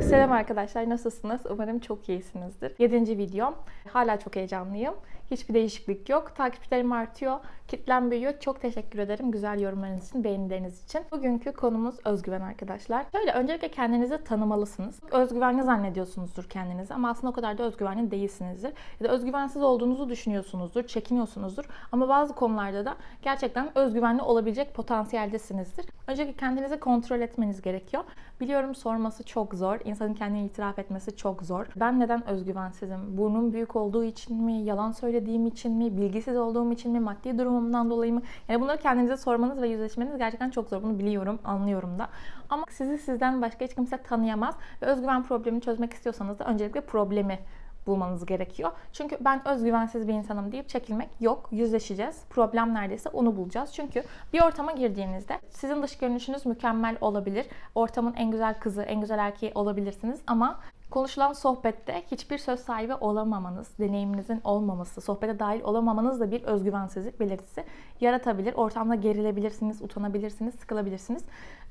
Selam arkadaşlar, nasılsınız? Umarım çok iyisinizdir. 7. videom. Hala çok heyecanlıyım. Hiçbir değişiklik yok. Takipçilerim artıyor, kitlem büyüyor. Çok teşekkür ederim güzel yorumlarınız için, beğenileriniz için. Bugünkü konumuz özgüven arkadaşlar. Şöyle öncelikle kendinizi tanımalısınız. Özgüvenli zannediyorsunuzdur kendinizi ama aslında o kadar da özgüvenli değilsinizdir. Ya da özgüvensiz olduğunuzu düşünüyorsunuzdur, çekiniyorsunuzdur. Ama bazı konularda da gerçekten özgüvenli olabilecek potansiyeldesinizdir. Öncelikle kendinizi kontrol etmeniz gerekiyor. Biliyorum sorması çok zor. İnsanın kendini itiraf etmesi çok zor. Ben neden özgüvensizim? Burnum büyük olduğu için mi? Yalan söylediğim için mi? Bilgisiz olduğum için mi? Maddi durumumdan dolayı mı? Yani bunları kendinize sormanız ve yüzleşmeniz gerçekten çok zor. Bunu biliyorum, anlıyorum da. Ama sizi sizden başka hiç kimse tanıyamaz. Ve özgüven problemini çözmek istiyorsanız da öncelikle problemi bulmanız gerekiyor. Çünkü ben özgüvensiz bir insanım deyip çekilmek yok. Yüzleşeceğiz. Problem neredeyse onu bulacağız. Çünkü bir ortama girdiğinizde sizin dış görünüşünüz mükemmel olabilir. Ortamın en güzel kızı, en güzel erkeği olabilirsiniz ama konuşulan sohbette hiçbir söz sahibi olamamanız, deneyiminizin olmaması, sohbete dahil olamamanız da bir özgüvensizlik belirtisi yaratabilir. Ortamda gerilebilirsiniz, utanabilirsiniz, sıkılabilirsiniz.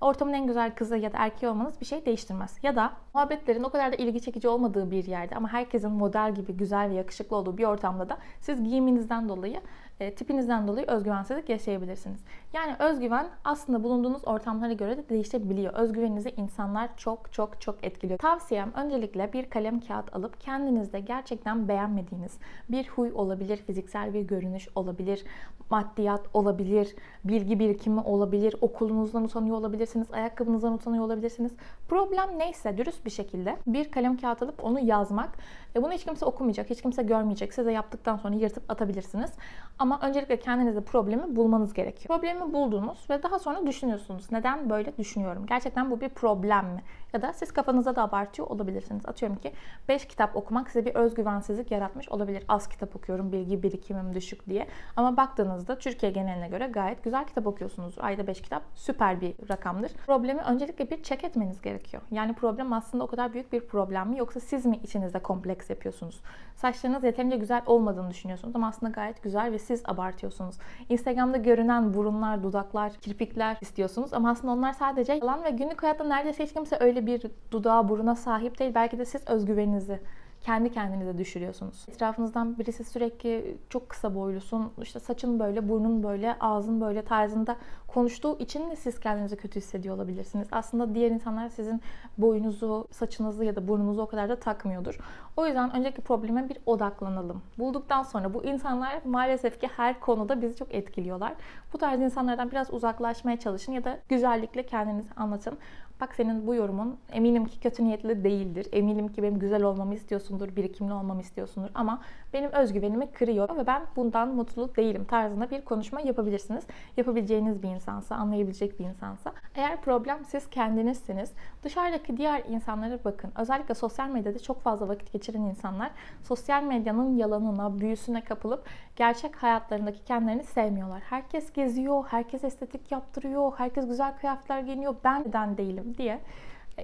Ortamın en güzel kızı ya da erkeği olmanız bir şey değiştirmez. Ya da muhabbetlerin o kadar da ilgi çekici olmadığı bir yerde ama herkesin model gibi güzel ve yakışıklı olduğu bir ortamda da siz giyiminizden dolayı e, tipinizden dolayı özgüvensizlik yaşayabilirsiniz. Yani özgüven aslında bulunduğunuz ortamlara göre de değişebiliyor. Özgüveninizi insanlar çok çok çok etkiliyor. Tavsiyem öncelikle bir kalem kağıt alıp kendinizde gerçekten beğenmediğiniz bir huy olabilir, fiziksel bir görünüş olabilir, maddiyat olabilir, bilgi birikimi olabilir, okulunuzdan utanıyor olabilirsiniz, ayakkabınızdan utanıyor olabilirsiniz. Problem neyse dürüst bir şekilde bir kalem kağıt alıp onu yazmak. E bunu hiç kimse okumayacak, hiç kimse görmeyecek. Siz de yaptıktan sonra yırtıp atabilirsiniz. Ama öncelikle kendinizde problemi bulmanız gerekiyor. Problemi buldunuz ve daha sonra düşünüyorsunuz. Neden böyle düşünüyorum? Gerçekten bu bir problem mi? Ya da siz kafanızda da abartıyor olabilirsiniz. Atıyorum ki 5 kitap okumak size bir özgüvensizlik yaratmış olabilir. Az kitap okuyorum, bilgi birikimim düşük diye. Ama baktığınızda Türkiye geneline göre gayet güzel kitap okuyorsunuz. Ayda 5 kitap süper bir rakamdır. Problemi öncelikle bir check etmeniz gerekiyor. Yani problem aslında o kadar büyük bir problem mi yoksa siz mi içinizde kompleks yapıyorsunuz? Saçlarınız yeterince güzel olmadığını düşünüyorsunuz ama aslında gayet güzel ve siz abartıyorsunuz. Instagram'da görünen burunlar, dudaklar, kirpikler istiyorsunuz ama aslında onlar sadece yalan ve günlük hayatta neredeyse hiç kimse öyle bir dudağa, buruna sahip değil. Belki de siz özgüveninizi kendi kendinize düşürüyorsunuz. Etrafınızdan birisi sürekli çok kısa boylusun, işte saçın böyle, burnun böyle, ağzın böyle tarzında konuştuğu için de siz kendinizi kötü hissediyor olabilirsiniz. Aslında diğer insanlar sizin boyunuzu, saçınızı ya da burnunuzu o kadar da takmıyordur. O yüzden önceki probleme bir odaklanalım. Bulduktan sonra bu insanlar maalesef ki her konuda bizi çok etkiliyorlar. Bu tarz insanlardan biraz uzaklaşmaya çalışın ya da güzellikle kendinizi anlatın. Bak senin bu yorumun eminim ki kötü niyetli değildir. Eminim ki benim güzel olmamı istiyorsundur, birikimli olmamı istiyorsundur ama benim özgüvenimi kırıyor ve ben bundan mutlu değilim tarzında bir konuşma yapabilirsiniz. Yapabileceğiniz bir insansa, anlayabilecek bir insansa. Eğer problem siz kendinizsiniz, dışarıdaki diğer insanlara bakın. Özellikle sosyal medyada çok fazla vakit geçiren insanlar sosyal medyanın yalanına, büyüsüne kapılıp gerçek hayatlarındaki kendilerini sevmiyorlar. Herkes geziyor, herkes estetik yaptırıyor, herkes güzel kıyafetler giyiniyor. Ben neden değilim diye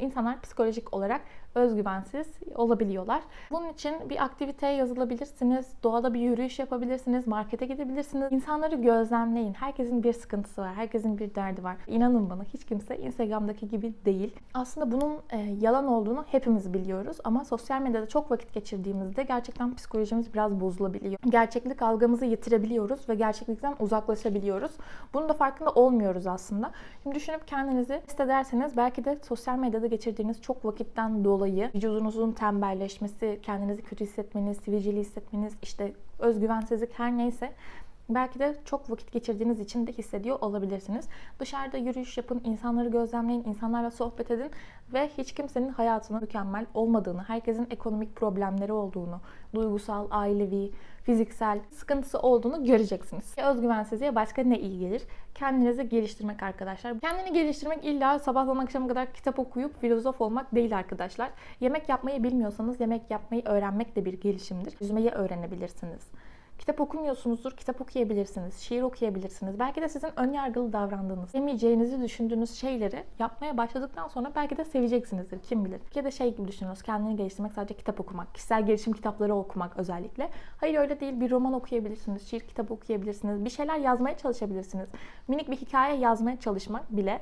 insanlar psikolojik olarak özgüvensiz olabiliyorlar. Bunun için bir aktiviteye yazılabilirsiniz, doğada bir yürüyüş yapabilirsiniz, markete gidebilirsiniz. İnsanları gözlemleyin. Herkesin bir sıkıntısı var, herkesin bir derdi var. İnanın bana hiç kimse Instagram'daki gibi değil. Aslında bunun e, yalan olduğunu hepimiz biliyoruz ama sosyal medyada çok vakit geçirdiğimizde gerçekten psikolojimiz biraz bozulabiliyor. Gerçeklik algımızı yitirebiliyoruz ve gerçeklikten uzaklaşabiliyoruz. Bunun da farkında olmuyoruz aslında. Şimdi düşünüp kendinizi hissederseniz belki de sosyal medyada geçirdiğiniz çok vakitten dolayı vücudunuzun tembelleşmesi, kendinizi kötü hissetmeniz, sivilceli hissetmeniz, işte özgüvensizlik her neyse Belki de çok vakit geçirdiğiniz için de hissediyor olabilirsiniz. Dışarıda yürüyüş yapın, insanları gözlemleyin, insanlarla sohbet edin ve hiç kimsenin hayatının mükemmel olmadığını, herkesin ekonomik problemleri olduğunu, duygusal, ailevi, fiziksel sıkıntısı olduğunu göreceksiniz. Özgüvensizliğe başka ne iyi gelir? Kendinizi geliştirmek arkadaşlar. Kendini geliştirmek illa sabahtan akşama kadar kitap okuyup filozof olmak değil arkadaşlar. Yemek yapmayı bilmiyorsanız yemek yapmayı öğrenmek de bir gelişimdir. Yüzmeyi öğrenebilirsiniz Kitap okumuyorsunuzdur, kitap okuyabilirsiniz, şiir okuyabilirsiniz. Belki de sizin ön yargılı davrandığınız, sevmeyeceğinizi düşündüğünüz şeyleri yapmaya başladıktan sonra belki de seveceksinizdir, kim bilir. Ya da şey gibi düşünüyoruz, kendini geliştirmek sadece kitap okumak, kişisel gelişim kitapları okumak özellikle. Hayır öyle değil, bir roman okuyabilirsiniz, şiir kitabı okuyabilirsiniz, bir şeyler yazmaya çalışabilirsiniz. Minik bir hikaye yazmaya çalışmak bile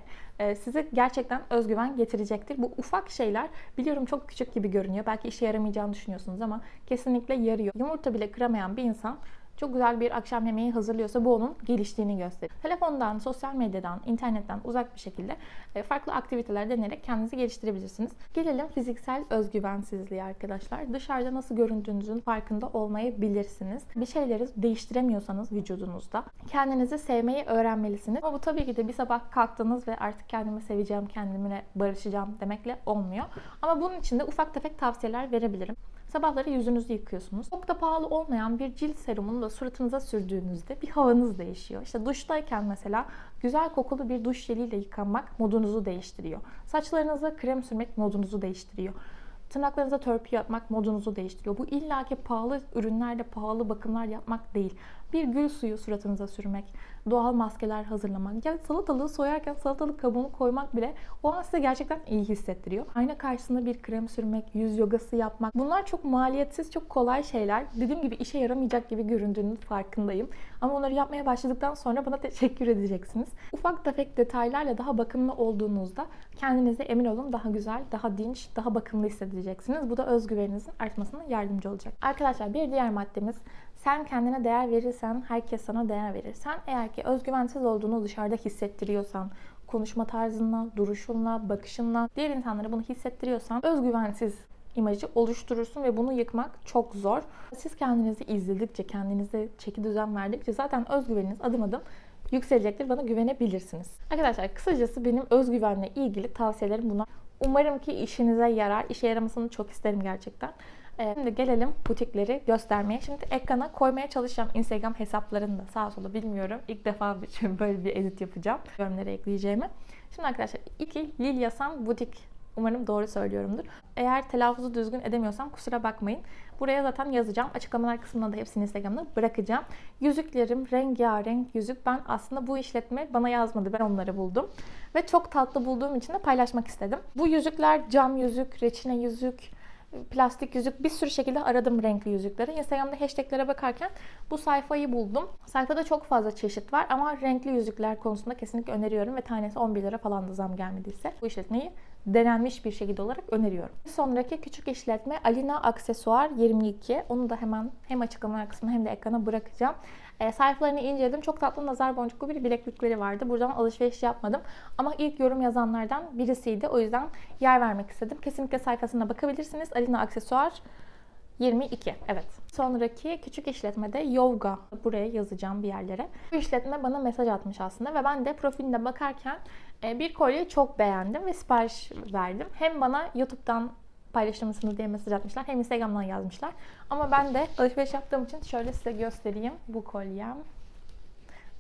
size gerçekten özgüven getirecektir. Bu ufak şeyler biliyorum çok küçük gibi görünüyor. Belki işe yaramayacağını düşünüyorsunuz ama kesinlikle yarıyor. Yumurta bile kıramayan bir insan çok güzel bir akşam yemeği hazırlıyorsa bu onun geliştiğini gösterir. Telefondan, sosyal medyadan, internetten uzak bir şekilde e, farklı aktiviteler denerek kendinizi geliştirebilirsiniz. Gelelim fiziksel özgüvensizliğe arkadaşlar. Dışarıda nasıl göründüğünüzün farkında olmayabilirsiniz. Bir şeyleri değiştiremiyorsanız vücudunuzda kendinizi sevmeyi öğrenmelisiniz. Ama bu tabii ki de bir sabah kalktınız ve artık kendimi seveceğim, kendimle barışacağım demekle olmuyor. Ama bunun için de ufak tefek tavsiyeler verebilirim. Sabahları yüzünüzü yıkıyorsunuz. Çok da pahalı olmayan bir cilt serumunu da suratınıza sürdüğünüzde bir havanız değişiyor. İşte duştayken mesela güzel kokulu bir duş jeliyle yıkanmak modunuzu değiştiriyor. Saçlarınıza krem sürmek modunuzu değiştiriyor. Tırnaklarınıza törpü yapmak modunuzu değiştiriyor. Bu illaki pahalı ürünlerle pahalı bakımlar yapmak değil. Bir gül suyu suratınıza sürmek, doğal maskeler hazırlamak. Ya salatalığı soyarken salatalık kabuğunu koymak bile o an size gerçekten iyi hissettiriyor. Ayna karşısında bir krem sürmek, yüz yogası yapmak. Bunlar çok maliyetsiz, çok kolay şeyler. Dediğim gibi işe yaramayacak gibi göründüğünün farkındayım. Ama onları yapmaya başladıktan sonra bana teşekkür edeceksiniz. Ufak tefek detaylarla daha bakımlı olduğunuzda kendinize emin olun daha güzel, daha dinç, daha bakımlı hissedeceksiniz. Bu da özgüveninizin artmasına yardımcı olacak. Arkadaşlar bir diğer maddemiz sen kendine değer verirsen herkes sana değer verir. Sen eğer ki özgüvensiz olduğunu dışarıda hissettiriyorsan, konuşma tarzınla, duruşunla, bakışınla diğer insanlara bunu hissettiriyorsan özgüvensiz imajı oluşturursun ve bunu yıkmak çok zor. Siz kendinizi izledikçe, kendinize çeki düzen verdikçe zaten özgüveniniz adım adım yükselecektir. Bana güvenebilirsiniz. Arkadaşlar kısacası benim özgüvenle ilgili tavsiyelerim bunlar. Umarım ki işinize yarar. İşe yaramasını çok isterim gerçekten. Ee, Şimdi gelelim butikleri göstermeye. Şimdi ekrana koymaya çalışacağım Instagram hesaplarını da sağa sola bilmiyorum. İlk defa böyle bir edit yapacağım. Yorumlara ekleyeceğimi. Şimdi arkadaşlar iki Lilyasan butik Umarım doğru söylüyorumdur. Eğer telaffuzu düzgün edemiyorsam kusura bakmayın. Buraya zaten yazacağım. Açıklamalar kısmına da hepsini Instagram'da bırakacağım. Yüzüklerim rengarenk yüzük. Ben aslında bu işletme bana yazmadı. Ben onları buldum. Ve çok tatlı bulduğum için de paylaşmak istedim. Bu yüzükler cam yüzük, reçine yüzük, plastik yüzük bir sürü şekilde aradım renkli yüzükleri. Instagram'da hashtaglere bakarken bu sayfayı buldum. Sayfada çok fazla çeşit var ama renkli yüzükler konusunda kesinlikle öneriyorum ve tanesi 11 lira falan da zam gelmediyse bu işletmeyi denenmiş bir şekilde olarak öneriyorum. Bir sonraki küçük işletme Alina Aksesuar 22. Onu da hemen hem açıklamalar kısmına hem de ekrana bırakacağım. E, sayfalarını inceledim. Çok tatlı nazar boncuklu bir bileklikleri vardı. Buradan alışveriş yapmadım. Ama ilk yorum yazanlardan birisiydi. O yüzden yer vermek istedim. Kesinlikle sayfasına bakabilirsiniz. Alina Aksesuar 22. Evet. Sonraki küçük işletmede yoga. Buraya yazacağım bir yerlere. Bu işletme bana mesaj atmış aslında ve ben de profiline bakarken e, bir kolyeyi çok beğendim ve sipariş verdim. Hem bana YouTube'dan paylaşır diye mesaj atmışlar. Hem Instagram'dan yazmışlar. Ama ben de alışveriş yaptığım için şöyle size göstereyim bu kolyem.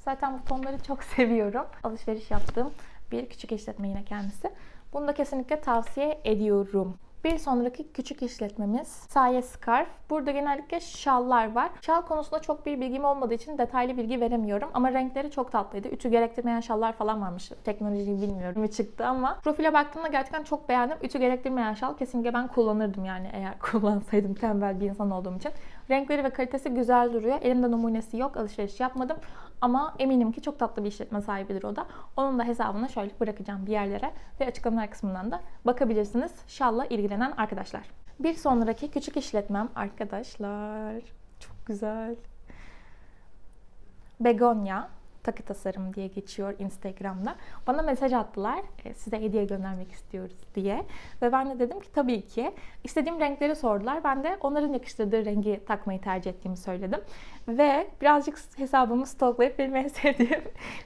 Zaten bu tonları çok seviyorum. Alışveriş yaptığım bir küçük işletme yine kendisi. Bunu da kesinlikle tavsiye ediyorum. Bir sonraki küçük işletmemiz Saye Scarf. Burada genellikle şallar var. Şal konusunda çok bir bilgim olmadığı için detaylı bilgi veremiyorum. Ama renkleri çok tatlıydı. Ütü gerektirmeyen şallar falan varmış. Teknolojiyi bilmiyorum mi çıktı ama. Profile baktığımda gerçekten çok beğendim. Ütü gerektirmeyen şal kesinlikle ben kullanırdım yani eğer kullansaydım tembel bir insan olduğum için. Renkleri ve kalitesi güzel duruyor. Elimde numunesi yok. Alışveriş yapmadım. Ama eminim ki çok tatlı bir işletme sahibidir o da. Onun da hesabını şöyle bırakacağım bir yerlere ve açıklamalar kısmından da bakabilirsiniz. Şalla ilgilenen arkadaşlar. Bir sonraki küçük işletmem arkadaşlar. Çok güzel. Begonya takı tasarım diye geçiyor Instagram'da. Bana mesaj attılar. e, Size hediye göndermek istiyoruz diye. Ve ben de dedim ki tabii ki. İstediğim renkleri sordular. Ben de onların yakıştırdığı rengi takmayı tercih ettiğimi söyledim. Ve birazcık hesabımı stoklayıp benim en sevdiğim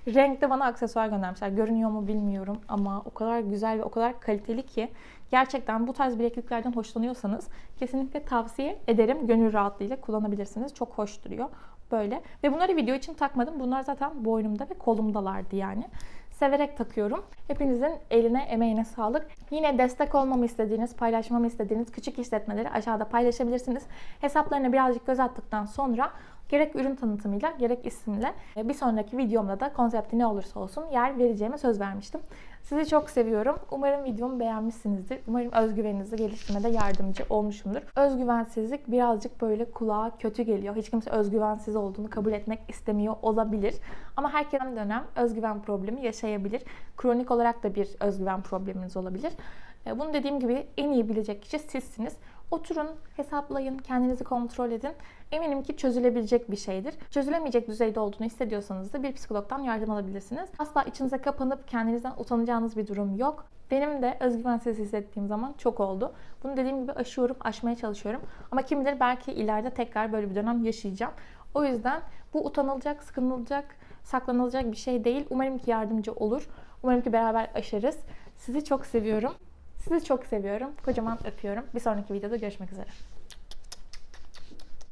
renkte bana aksesuar göndermişler. Görünüyor mu bilmiyorum ama o kadar güzel ve o kadar kaliteli ki gerçekten bu tarz bilekliklerden hoşlanıyorsanız kesinlikle tavsiye ederim. Gönül rahatlığıyla kullanabilirsiniz. Çok hoş duruyor böyle. Ve bunları video için takmadım. Bunlar zaten boynumda ve kolumdalardı yani. Severek takıyorum. Hepinizin eline, emeğine sağlık. Yine destek olmamı istediğiniz, paylaşmamı istediğiniz küçük işletmeleri aşağıda paylaşabilirsiniz. Hesaplarına birazcık göz attıktan sonra gerek ürün tanıtımıyla gerek isimle e, bir sonraki videomda da konsepti ne olursa olsun yer vereceğime söz vermiştim. Sizi çok seviyorum. Umarım videomu beğenmişsinizdir. Umarım özgüveninizi geliştirmede yardımcı olmuşumdur. Özgüvensizlik birazcık böyle kulağa kötü geliyor. Hiç kimse özgüvensiz olduğunu kabul etmek istemiyor olabilir. Ama herkes dönem özgüven problemi yaşayabilir. Kronik olarak da bir özgüven probleminiz olabilir. E, Bunu dediğim gibi en iyi bilecek kişi sizsiniz. Oturun, hesaplayın, kendinizi kontrol edin. Eminim ki çözülebilecek bir şeydir. Çözülemeyecek düzeyde olduğunu hissediyorsanız da bir psikologdan yardım alabilirsiniz. Asla içinize kapanıp kendinizden utanacağınız bir durum yok. Benim de özgüvensiz hissettiğim zaman çok oldu. Bunu dediğim gibi aşıyorum, aşmaya çalışıyorum. Ama kim bilir belki ileride tekrar böyle bir dönem yaşayacağım. O yüzden bu utanılacak, sıkınılacak, saklanılacak bir şey değil. Umarım ki yardımcı olur. Umarım ki beraber aşarız. Sizi çok seviyorum. Sizi çok seviyorum. Kocaman öpüyorum. Bir sonraki videoda görüşmek üzere.